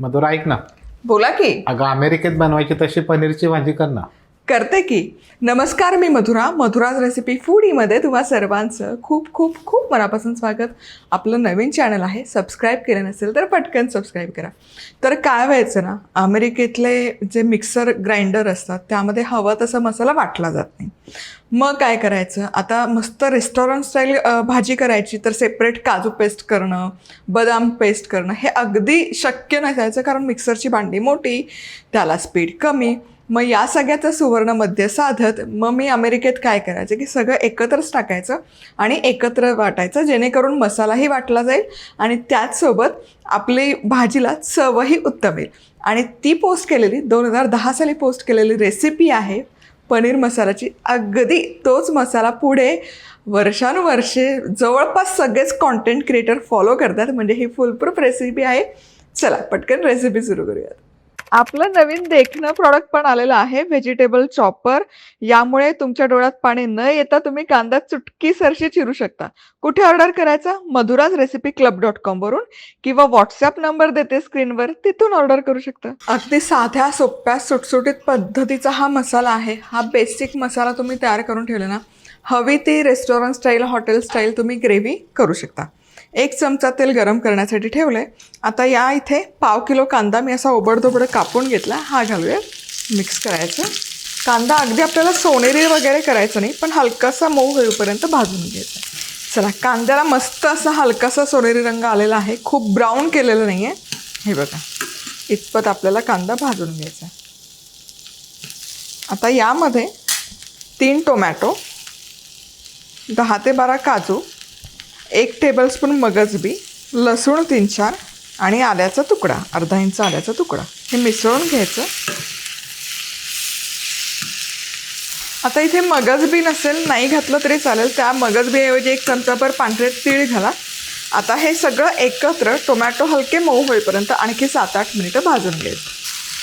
मधुरा ऐक ना. बोला की. अगं अमेरिकेत बनवायची तशी पनीरची भाजी कर ना. करते की. नमस्कार मी मधुरा. मधुराज रेसिपी फूडीमध्ये तुम्हा सर्वांचं खूप खूप खूप मनापासून स्वागत. आपलं नवीन चॅनल आहे सबस्क्राईब केलं नसेल तर पटकन सबस्क्राईब करा. तर काय व्हायचं ना अमेरिकेतले जे मिक्सर ग्राइंडर असतात त्यामध्ये हवा तसा मसाला वाटला जात नाही. मग काय करायचं आता मस्त रेस्टॉरंट स्टाईल भाजी करायची तर सेपरेट काजू पेस्ट करणं बदाम पेस्ट करणं हे अगदी शक्य नसायचं कारण मिक्सरची भांडी मोठी त्याला स्पीड कमी. मग या सगळ्याचं सुवर्ण मध्य साधत मग मी अमेरिकेत काय करायचं? की सगळं एकत्रच टाकायचं आणि एकत्र वाटायचं जेणेकरून मसालाही वाटला जाईल आणि त्याचसोबत आपली भाजीला चवही उत्तम येईल. आणि ती पोस्ट केलेली दोन हजार दहा साली पोस्ट केलेली रेसिपी आहे पनीर मसाल्याची. अगदी तोच मसाला पुढे वर्षानुवर्षे जवळपास सगळेच कॉन्टेंट क्रिएटर फॉलो करतात. म्हणजे ही फुलप्रूफ रेसिपी आहे. चला पटकन रेसिपी सुरू करूयात. आपलं नवीन देखणं प्रॉडक्ट पण आलेलं आहे व्हेजिटेबल चॉपर यामुळे तुमच्या डोळ्यात पाणी न येता तुम्ही कांदा चुटकी सरशी चिरू शकता. कुठे ऑर्डर करायचा? Madhura's recipe club dot com वरून किंवा व्हॉट्सअप नंबर देते स्क्रीनवर तिथून ऑर्डर करू शकता. अगदी साध्या सोप्या सुटसुटीत पद्धतीचा हा मसाला आहे. हा बेसिक मसाला तुम्ही तयार करून ठेवला ना हवी ती रेस्टॉरंट स्टाईल हॉटेल स्टाईल तुम्ही ग्रेव्ही करू शकता. एक चमचा तेल गरम करण्यासाठी ठेवलं आहे आता या इथे पाव किलो कांदा मी असा ओबडधोबड कापून घेतला. हा घालूया. मिक्स करायचं. कांदा अगदी आपल्याला सोनेरी वगैरे करायचं नाही पण हलकासा मऊ होईपर्यंत भाजून घ्यायचा. चला कांद्याला मस्त असा हलकासा सोनेरी रंग आलेला आहे. खूप ब्राऊन केलेला नाही आहे हे बघा. इतपत आपल्याला कांदा भाजून घ्यायचा. आता यामध्ये तीन टोमॅटो दहा ते बारा काजू एक टेबलस्पून मगजबी लसूण तीन चार आणि आल्याचा तुकडा अर्धा इंच आल्याचा तुकडा. हे मिसळून घ्यायचं. आता इथे मगजबी नसेल नाही घातलं तरी चालेल. त्या मगजबीऐवजी एक चमचाभर पांढरे तीळ घाला. आता हे सगळं एकत्र टोमॅटो हलके मऊ होईपर्यंत आणखी सात आठ मिनिटं भाजून घ्यायचं.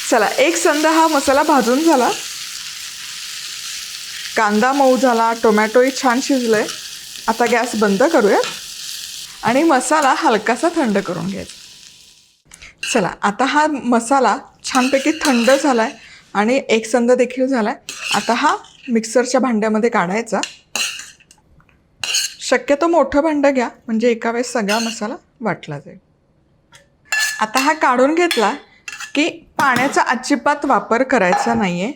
चला एक संद हा मसाला भाजून झाला. कांदा मऊ झाला टोमॅटोही छान शिजलं आहे आता गॅस बंद करूयात आणि मसाला हलकासा थंड करून घ्यायचा. चला आता हा मसाला छानपैकी थंड झाला आहे आणि एकसंद देखील झाला आहे आता हा मिक्सरच्या भांड्यामध्ये काढायचा. शक्यतो मोठं भांडं घ्या म्हणजे एका वेळेस सगळा मसाला वाटला जाईल. आता हा काढून घेतला की पाण्याचा अजिबात वापर करायचा नाही आहे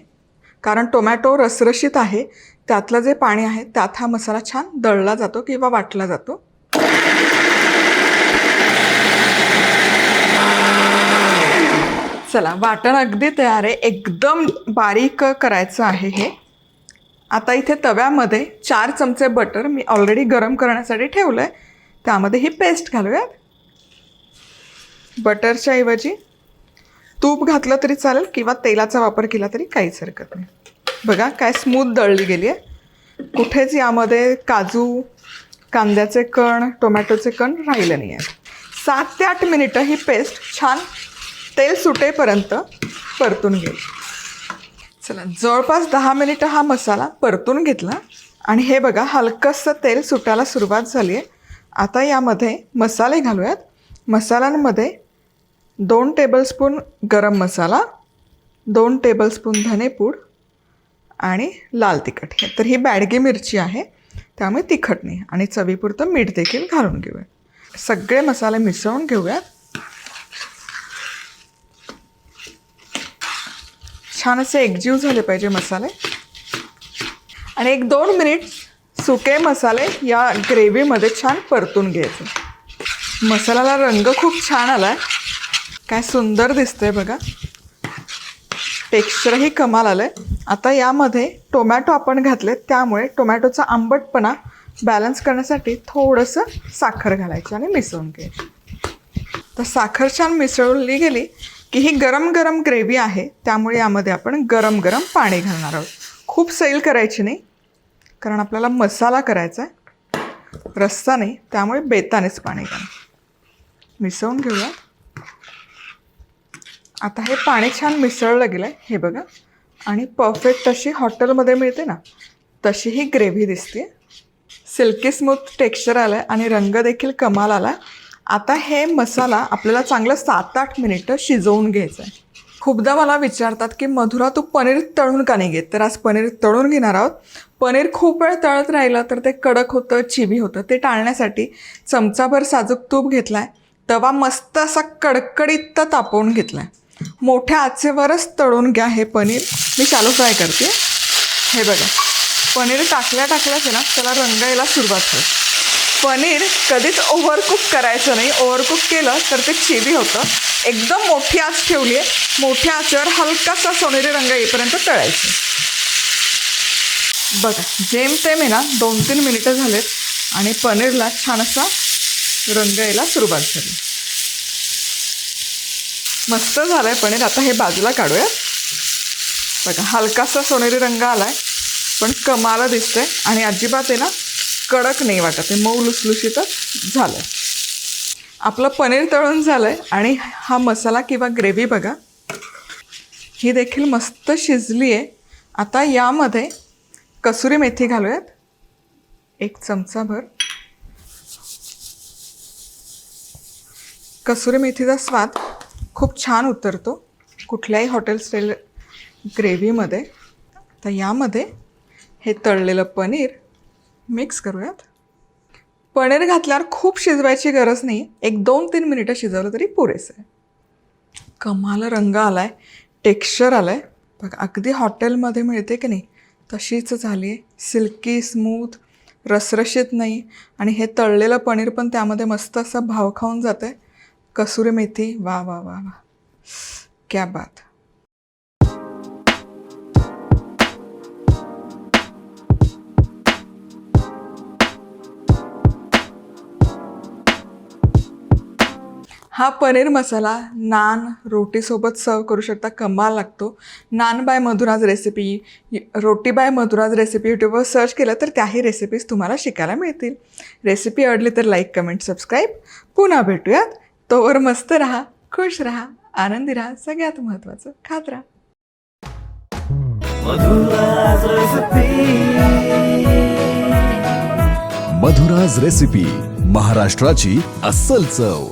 कारण टोमॅटो रसरशीत आहे त्यातलं जे पाणी आहे त्यात हा मसाला छान दळला जातो किंवा वाटला जातो. चला वाटण अगदी तयार आहे. एकदम बारीक करायचं आहे हे. आता इथे तव्यामध्ये चार चमचे बटर मी ऑलरेडी गरम करण्यासाठी ठेवलं आहे त्यामध्ये ही पेस्ट घालूयात. बटरच्या ऐवजी तूप घातलं तरी चालेल किंवा तेलाचा वापर केला तरी काहीच हरकत नाही. बघा काय स्मूथ दळली गेली आहे कुठेच यामध्ये काजू कांद्याचे कण टोमॅटोचे कण राहिले नाही आहेत सात ते आठ मिनिटं ही पेस्ट छान तेल सुटेपर्यंत परतून घेईल चला जवळपास दहा मिनिटं हा मसाला परतून घेतला आणि हे बघा हलकंसं तेल सुटायला सुरुवात झाली आहे आता यामध्ये मसाले घालूयात. मसाल्यांमध्ये दोन टेबलस्पून गरम मसाला दोन टेबलस्पून धनेपूड आणि लाल तिखट. हे तर ही बॅडगी मिरची आहे त्यामुळे तिखट नाही. आणि चवीपुरतं मीठ देखील घालून घेऊया. सगळे मसाले मिसळून घेऊयात. छान असे एकजीव झाले पाहिजे मसाले. आणि एक दोन मिनिट सुके मसाले या ग्रेव्हीमध्ये छान परतून घ्यायचे. मसाल्याला रंग खूप छान आला आहे काय सुंदर दिसतंय बघा. टेक्स्चरही कमाल आलं आहे आता यामध्ये टोमॅटो आपण घातले त्यामुळे टोमॅटोचा आंबटपणा बॅलन्स करण्यासाठी थोडंसं साखर घालायची आणि मिसळून घ्यायची. तर साखर छान मिसळली गेली की ही गरम गरम ग्रेव्ही आहे त्यामुळे यामध्ये आपण गरम गरम पाणी घालणार आहोत. खूप सैल करायची नाही कारण आपल्याला मसाला करायचा आहे रस्सा नाही त्यामुळे बेतानेच पाणी घाल. मिसळून घेऊया. आता हे पाणी छान मिसळलं गेलं आहे हे बघा. आणि परफेक्ट तशी हॉटेलमध्ये मिळते ना तशी ही ग्रेव्ही दिसते सिल्की स्मूथ टेक्स्चर आलं आहे आणि रंग देखील कमाल आला आता हे मसाला आपल्याला चांगलं सात आठ मिनिटं शिजवून घ्यायचं आहे खूपदा मला विचारतात की मधुरा तू पनीर तळून का नाही घेत? तर आज पनीर तळून घेणार आहोत. पनीर खूप वेळ तळत राहिलं तर ते कडक होतं चिवी होतं. ते टाळण्यासाठी चमचाभर साजूक तूप घेतला आहे तवा मस्त असा कडकडीत तापवून घेतला आहे मोठ्या आचेवरच तळून घ्या हे पनीर. मी शालो फ्राय करते. हे बघा. पनीर टाकल्या टाकल्याच आहे ना त्याला रंग यायला सुरुवात होईल. पनीर कधीच ओव्हरकुक करायचं नाही. ओव्हरकुक केलं तर ते चिवी होतं. एकदम मोठी आच ठेवली आहे. मोठ्या आचेवर हलकासा सोनेरी रंग येईपर्यंत तळायचं. बघा जेमतेम आहे ना दोन तीन मिनिटं झालेत आणि पनीरला छान असा रंग यायला सुरुवात झाली. मस्त झालं आहे पनीर. आता हे बाजूला काढूयात. बघा हलकासा सोनेरी रंग आला आहे पण कमाला दिसतंय. आणि अजिबात आहे ना कडक नाही वाटत. आहे मऊ लुसलुशीतच झालं आपलं पनीर तळून झालं आहे आणि हा मसाला किंवा ग्रेव्ही बघा. ही देखील मस्त शिजली आहे. आता यामध्ये कसुरी मेथी घालूयात. एक चमचाभर कसुरी मेथीचा स्वाद खूप छान उतरतो कुठल्याही हॉटेल स्टाईल ग्रेव्हीमध्ये. तर यामध्ये हे तळलेलं पनीर मिक्स करूयात. पनीर घातल्यावर खूप शिजवायची गरज नाही. एक दोन तीन मिनिटं शिजवलं तरी पुरेसं आहे. कमाल रंग आला आहे टेक्स्चर आलं आहे बघा अगदी हॉटेलमध्ये मिळते की नाही तशीच झाली आहे सिल्की स्मूथ रसरशीत नाही. आणि हे तळलेलं पनीर पण त्यामध्ये मस्त असं भाव खाऊन जातं आहे कसुरी मेथी. वा वा वा वा. क्या बात. हा पनीर मसाला नान रोटीसोबत सर्व करू शकता. कमाल लागतो. Naan by Madhura's recipe roti by Madhura's recipe यूट्यूबवर सर्च केलं तर त्याही रेसिपीज तुम्हाला शिकायला मिळतील. रेसिपी आवडली तर लाईक कमेंट सबस्क्राईब पुन्हा भेटूयात. तोवर मस्त राहा खुश राहा आनंदी राहा सगळ्यात महत्त्वाचं खात राहा. मधुराज रेसिपी महाराष्ट्राची अस्सल चव.